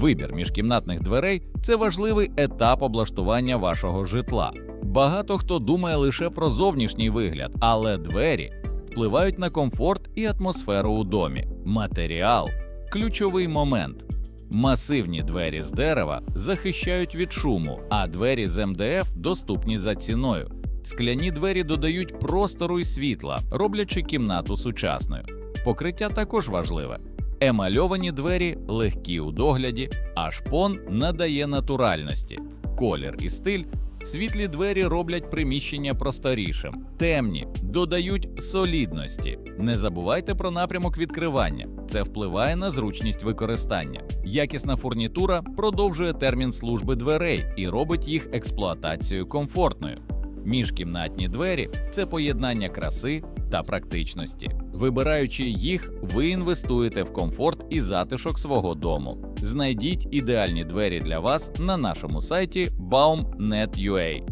Вибір міжкімнатних дверей це важливий етап облаштування вашого житла. Багато хто думає лише про зовнішній вигляд, але двері впливають на комфорт і атмосферу у домі. Матеріал ключовий момент. Масивні двері з дерева захищають від шуму, а двері з МДФ доступні за ціною. Скляні двері додають простору і світла, роблячи кімнату сучасною. Покриття також важливе. Емальовані двері легкі у догляді, а шпон надає натуральності. Колір і стиль світлі двері роблять приміщення просторішим, темні додають солідності. Не забувайте про напрямок відкривання. Це впливає на зручність використання. Якісна фурнітура продовжує термін служби дверей і робить їх експлуатацію комфортною. Міжкімнатні двері це поєднання краси та практичності. Вибираючи їх, ви інвестуєте в комфорт і затишок свого дому. Знайдіть ідеальні двері для вас на нашому сайті baum.net.ua.